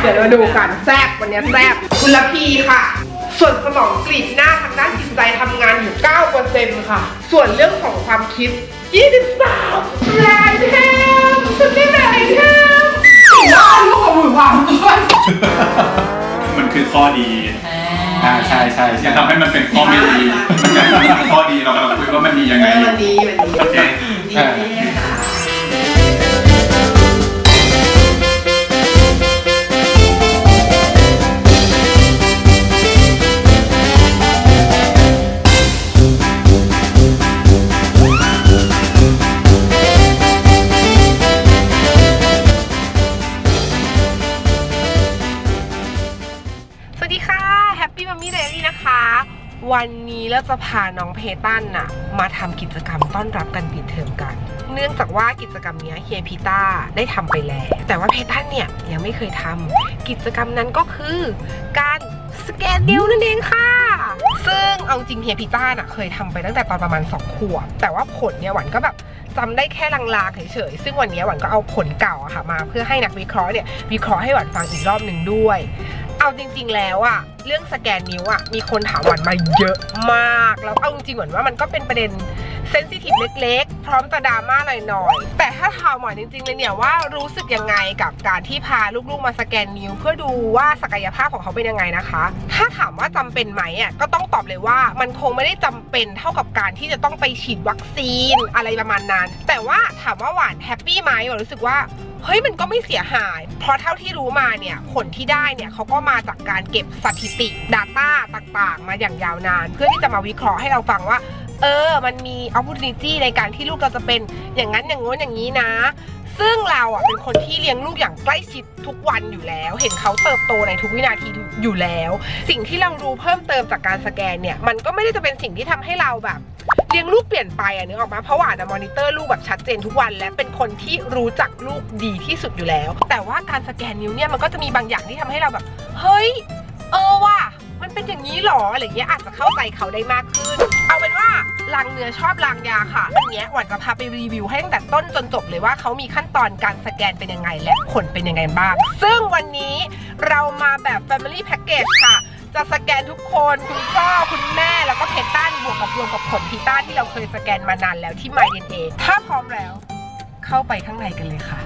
เดี๋ยวเราดูกันแซบวันนี้แซบคุณละพีค่ะ ส่วนสมองกรีดหน้าทางด้านจิตใจทำงานอยู่ 9%ค่ะ ส่วนเรื่องของความคิด 23แรงแทมสุดที่แรงแทมว้าวลูกกับมือวางก่อนมันคือข้อดีอ่าใช่ใช่จะใช่ทำให้มันเป็นข้อไม่ดีมันจะเป็นข้อดีเรากำลังคุยว่ามันดียังไงอยู่วันนี้วันนี้โอเคดี วันนี้เราจะพาน้องเพตันน่ะมาทำกิจกรรมต้อนรับกันปิดเทอมกัน เนื่องจากว่ากิจกรรมเนี้ยเฮียพีต้าได้ทำไปแล้ว แต่ว่าเพตันเนี่ยยังไม่เคยทำกิจกรรมนั้นก็คือการสแกนนิ้วนั่นเองค่ะ ซึ่งเอาจริงเฮียพีต้าน่ะเคยทำไปตั้งแต่ตอนประมาณ2ขวบ แต่ว่าผลเนี่ยหวันก็แบบจำได้แค่ลางๆเฉยๆ ซึ่งวันนี้หวันก็เอาผลเก่าอะค่ะมา เพื่อให้นักวิเคราะห์เนี่ยวิเคราะห์ให้หวันฟังอีกรอบหนึ่งด้วย เอาจริง ๆ แล้วอะเรื่องสแกนนิ้วอะมีคนถามหวันมาเยอะมากแล้วเอาจริงๆหวันว่ามันก็เป็นประเด็นเซนซิทีฟเล็กๆ พร้อมจะดราม่าหน่อยๆ แต่ถ้าถามหวันจริงๆเลยเนี่ยว่ารู้สึกยังไงกับการที่พาลูกๆมาสแกนนิ้ว เพื่อดูว่าศักยภาพของเขาเป็นยังไงนะคะ ถ้าถามว่าจำเป็นไหมอะก็ต้องตอบเลยว่ามันคงไม่ได้จำเป็นเท่ากับการที่จะต้องไปฉีดวัคซีนอะไรประมาณนั้น แต่ว่าถามว่าหวานแฮปปี้ไหมหวานรู้สึกว่า เฮ้ยมันก็ไม่เสียหาย เพราะเท่าที่รู้มาเนี่ยผลที่ได้เนี่ยเขาก็มาจากการเก็บสถิติ Data ต่างๆ มาอย่างยาวนาน เพื่อที่จะมาวิเคราะห์ให้เราฟังว่า เออ มันมี opportunity ในการที่ลูกเราจะเป็นอย่างนั้นอย่างโน้นอย่างนี้นะ ซึ่งเราอะเป็นคนที่เลี้ยงลูกอย่างใกล้ชิดทุกวันอยู่แล้ว เห็นเขาเติบโตในทุกวินาทีอยู่แล้ว สิ่งที่เรารู้เพิ่มเติมจากการสแกนเนี่ย มันก็ไม่ได้จะเป็นสิ่งที่ทำให้เราแบบ เลี้ยงลูกเปลี่ยนไปอะนึกออกมาเพราะว่านะมอนิเตอร์ลูกแบบชัดเจนทุกวัน และเป็นคนที่รู้จักลูกดีที่สุดอยู่แล้ว แต่ว่าการสแกนนิ้วเนี่ยมันก็จะมีบางอย่างที่ทำให้เราแบบ เฮ้ย เออว่ะมันเป็นอย่างนี้หรออะไรเงี้ยอาจจะเข้าใจเขาได้มากขึ้น เอาเป็นว่าลางเนื้อชอบลางยาค่ะวันนี้หวันจะพาไปรีวิวให้ตั้งแต่ต้นจนจบเลยว่าเขามีขั้นตอนการสแกนเป็นยังไงและผลเป็นยังไงบ้าง ซึ่งวันนี้เรามาแบบ Family Package ค่ะ จะสแกนทุกคน คุณพ่อ แม่แล้วก็เพตันบวกกับรวมกับผลพีต้าที่เราเคยสแกนมานานแล้วที่ MyDNA ถ้าพร้อมแล้ว เข้าไปข้างในกันเลยค่ะ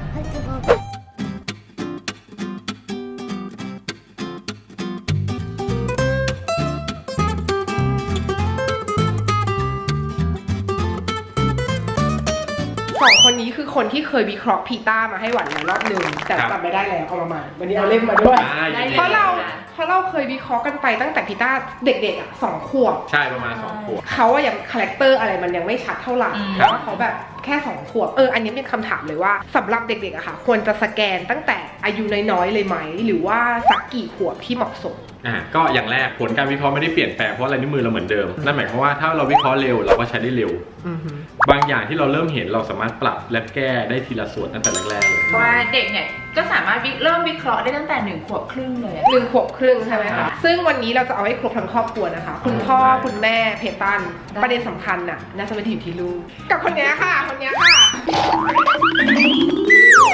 สองคน คือคนที่เคยวิเคราะห์พีต้ามาให้หวันในรอบหนึ่งแต่ครับจำไม่ได้แล้วเอามาใหม่วันนี้เอาเล่มมาด้วยอ่ายินดีเพราะเราเพราะเราเคยวิเคราะห์กันไปตั้งแต่พีต้าเด็กๆอะสองขวบ ใช่ประมาณสองขวบเขาอะยังคาแรคเตอร์อะไรมันยังไม่ชัดเท่าไหร่อืมเพราะว่าเขาแบบ แค่สองขวบเอออันนี้เป็นคำถามเลยว่าสำหรับเด็กๆอะค่ะ ควรจะสแกนตั้งแต่อายุน้อยๆเลยไหม หรือว่าสักกี่ขวบที่เหมาะสมอ่าก็อย่างแรกผลการวิเคราะห์ไม่ได้เปลี่ยนแปลงเพราะลายนิ้วมือเราเหมือนเดิมนั่นหมายความว่าถ้าเราวิเคราะห์เร็วเราก็ใช้ได้เร็วอือหือบางอย่างที่เราเริ่มเห็นเราสามารถปรับและแก้ได้ทีละส่วนตั้งแต่แรกๆเลยเพราะว่าเด็กเนี่ยก็สามารถวิเริ่มวิเคราะห์ได้ตั้งแต่หนึ่งขวบครึ่งเลยอะ หนึ่งขวบครึ่งใช่ไหมครัคะบซึ่งวันนี้เราจะเอาให้ครบทั้งครอบครัวนะคะ คุณพ่อได้คุณแม่เพตันได้ ประเด็นสำคัญน่ะน่าจะไม่ได้อยู่ที่ลูก กับคนเนี้ยค่ะ คนเนี้ยค่ะ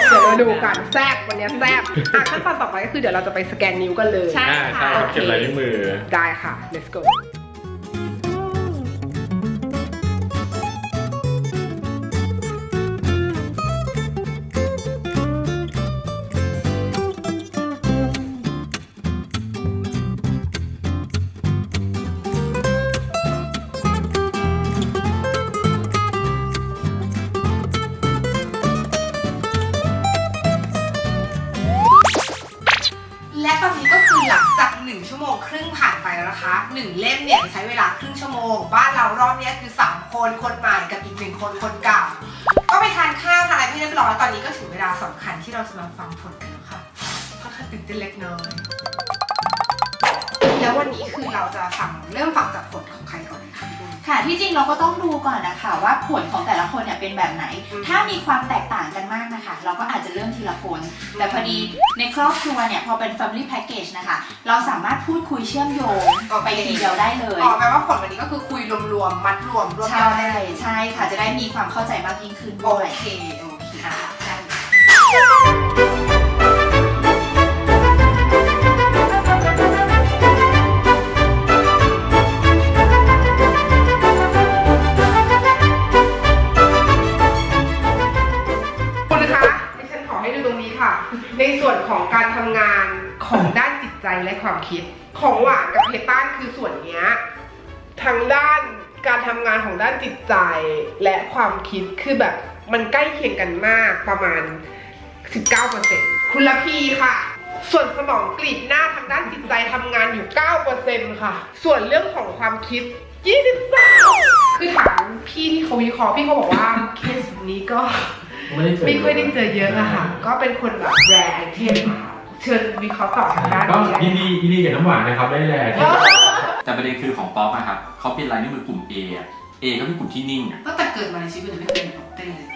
เดี๋ยวเราดูกันแซบวันเนี้ยแซบอะขั้นตอนต่อไปก็คือเดี๋ยวเราจะไปสแกนนิ้วกันเลย ใช่อ่าใช่ครับเก็บลายนิ้วมือ ได้ค่ะ let's go แแล้วนะคะ1เล่มเนี่ยใช้เวลาครึ่งชั่วโมง บ้านเรารอบเนี้ยคือ 3 คนคนใหม่กับอีกหนึ่งคนคนเก่า ก็ไปทานข้าวทานอะไรที่เรียบร้อยตอนนี้ก็ถึงเวลาสำคัญที่เราจะมาฟังผลกันแล้วค่ะค่อตื่นเต้นเล็กน้อยแล้ววันนี้คือเราจะฟังเริ่มฟังจากผลของ ครก่อนเลยคะพี่บุญค่ะที่จริงเราก็ต้องดูก่อนนะคะว่าผลของแต่ละคนเนี่ยเป็นแบบไหนอืมถ้ามีความแตกต่างกันมากนะคะ เราก็อาจจะเริ่มทีละคนแต่พอดีในครอบครัวเนี่ยพอเป็น family package นะคะ เราสามารถพูดคุยเชื่อมโยงไปทีเดียวได้เลยอ๋อแปลว่าผลวันนี้ก็คือคุยรวมๆมัดรวมรวมยใช่อดได้เลยใช่ค่ะจะได้มีความเข้าใจมากยิ่งขึ้นโอด้วยเคโอเคค่ะ ความคิด ของหวานกับเพตันคือส่วนเนี้ยทางด้านการทำงานของด้านจิตใจและความคิดคือแบบมันใกล้เคียงกันมากประมาณ 19%คุณละพีค่ะ ส่วนสมองกรีดหน้าทางด้านจิตใจทำงานอยู่ 9%ค่ะ ส่วนเรื่องของความคิด 23 คือถามพี่ที่เขาวิเคราะห์พี่เขาบอกว่าเคสนี้ก็ไม่ค่อยได้เจอเยอะอะค่ะ ก็เป็นคนแบบแรไอเทม เชิญวิเคราะห์ต่อทางด้านก็นี้ยินดียินดีกับน้ำหวานนะครับได้แหละเออแต่ประเด็นคือของป๊อปอะครับเขาเป็นลายนิ้วมือกลุ่ม A อะ A ก็เป็นกลุ่มที่นิ่งอะตั้งแต่เกิดมาในชีวิตเลยไม่เคยเห็นป๊อปเต้เลย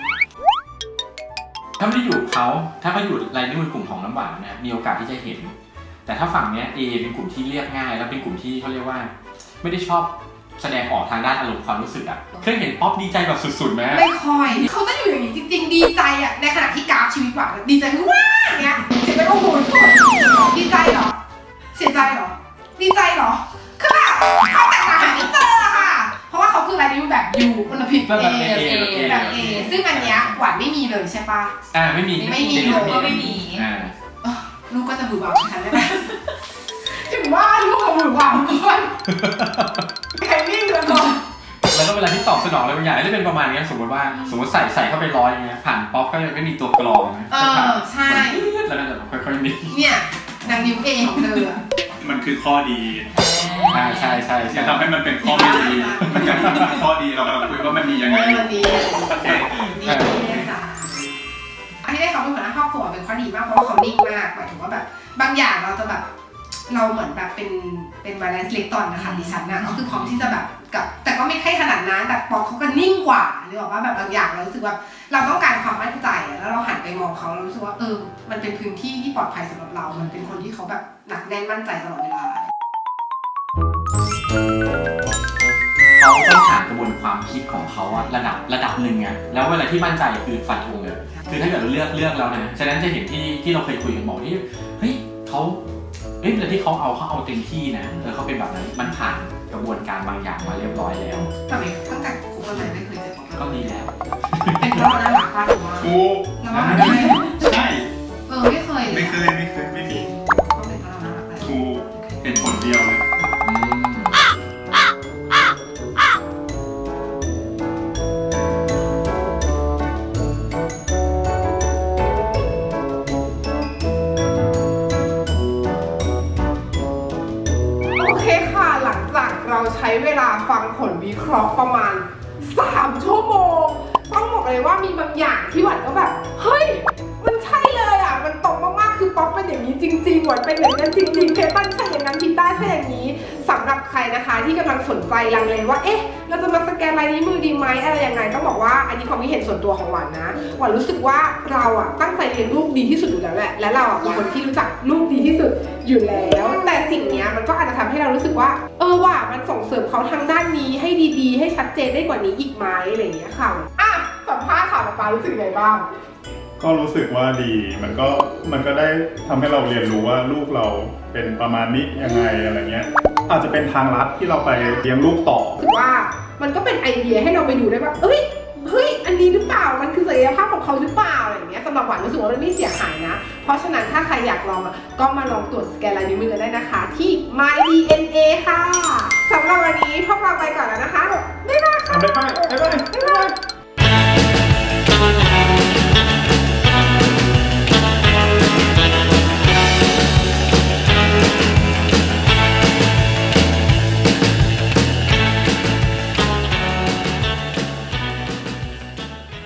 ถ้าไม่ได้อยู่กับเขาถ้าเขาอยู่ลายนิ้วมือกลุ่มของน้ำหวานเนี่ยมีโอกาสที่จะเห็น แต่ถ้าฝั่งเนี้ย A เป็นกลุ่มที่เรียบง่าย แล้วเป็นกลุ่มที่เขาเรียกว่า ไม่ได้ชอบแสดงออกทางด้านอารมณ์ความรู้สึกอะเคยเห็นป๊อปดีใจแบบสุดๆไหมไม่ค่อย เขาจะอยู่อย่างนี้จริง ๆ ดีใจอะในขณะที่กราฟชีวิตหวานดีใจคือว้ คนละผิดแบบเอแบบ A แบบ A แบบเอซึ่งอันเนี้ยหวานไม่มีเลยใช่ปะ อ่าไม่มีไม่มีเด็กก็ไม่มี อ่าเอ้อลูกก็จะบือบ่าวฉันได้ไหมถึงว่าลูกของบือบ่าวก่อนใครนิ่งเลยก่อนแล้วก็เวลาที่ตอบสนองอะไรบางอย่างจะเป็นประมาณเนี้ยสมมติว่าสมมติใส่ใส่เข้าไปร้อยอย่างเงี้ยผ่านป๊อปก็ยังไม่มีตัวกรองนะเออใช่แล้วก็จะค่อยๆนิ่งเนี่ยนางนิ้วเอของเธออะมันคือข้อดี อ่าใช่ใช่อใช่ย่าทำให้มันเป็นข้อไม่ดี มันจะเป็นข้อดีเรากำลังคุยว่ามันดียังไงเออวันนี้นี่จ้าอันที่ได้เขาเป็นหัวหน้าครอบครัวเป็นข้อดีมากเพราะว่าเขานิ่งมากหมายถึงว่าแบบ บางอย่างเราจะแบบ เราเหมือนแบบเป็นเป็นวาเลนซ์เล็กตอนนะคะดิฉันนะก็คือพร้อมที่จะแบบกับแต่ก็ไม่ใช่ขนาดนั้นแต่ปอกเขาก็นิ่งกว่าหรือบอกว่าแบบบางอย่างเรารู้สึกว่าเราต้องการความมั่นใจอะแล้วเราหันไปมองเขาเรารู้สึกว่าเออมันเป็นพื้นที่ที่ปลอดภัยสำหรับเรา มันเป็นคนที่เขาแบบหนักแน่นมั่นใจตลอดเวลา เขาต้องผ่านกระบวนความคิดของเขาอะระดับระดับหนึ่งอะแล้วเวลาที่มั่นใจคือฟันธงเลยคือถ้าเกิดเราเลือกเลือกแล้วนะฉะนั้นจะเห็นที่ที่เราเคยคุยกันบอกที่เฮ้ยเขาเฮ้ยเวลาที่เขาเอาเขาเอาเต็มที่นะเออเขาเป็นแบบนั้นมันผ่านกระบวนการบางอย่างมาเรียบร้อยแล้วทำไมตั้งแต่คบกันมาไม่เคยเจอเขาก็ดีแล้วเป็นเพราะน่ารักมากหรือว่ากูเราว่าไม่ ใช้เวลาฟังผลวิเคราะห์ประมาณ 3 ชั่วโมง ต้องบอกเลยว่ามีบางอย่างที่หวันก็แบบ เฮ้ย มันใช่เลยอะ มันตรงมากๆ คือป๊อปเป็นอย่างนี้จริงๆหวันเป็นอย่างนั้นจริงๆเคปันใช่อย่างนั้นพิต้าใช่อย่างนี้สำหรับใครนะคะที่กำลังสนใจลังเลว่า เอ๊ะ เราจะมาสแกนลายนิ้วมือดีไหมอะไรยังไงต้องบอกว่าอันนี้ความคิดเห็นส่วนตัวของหวานนะ หวานรู้สึกว่าเราอะตั้งใจเรียนลูกดีที่สุดอยู่แล้วแหละ และเราอะเป็นคนที่รู้จักลูกดีที่สุดอยู่แล้ว แต่ สิ่งเนี้ยมันก็อาจจะทำให้เรารู้สึกว่า เออว่ะมันส่งเสริมเขาทางด้านนี้ให้ดีๆ ให้ชัดเจนได้กว่านี้อีกไหมอะไรอย่างเงี้ยค่ะอะสัมภาษณ์ค่ะป๊าป๊ารู้สึกไงบ้างก็รู้สึกว่าดีมันก็มันก็ได้ทำให้เราเรียนรู้ว่าลูกเราเป็นประมาณนี้ยังไงอะไรเงี้ย อาจจะเป็นทางลัดที่เราไปเลี้ยงลูกต่อรู้สึกว่ามันก็เป็นไอเดียให้เราไปดูได้ว่า เอ้ย เฮ้ยอันนี้หรือเปล่ามันคือศักยภาพของเขาหรือเปล่าอะไรอย่างเงี้ยสำหรับหวานรู้สึกว่ามันไม่เสียหายนะ เพราะฉะนั้นถ้าใครอยากลองอะก็มาลองตรวจสแกนลายนิ้วมือกันได้นะคะ ที่ My DNA ค่ะสำหรับวันนี้พวกเราไปก่อนแล้วนะคะไม่บ้าค่ะ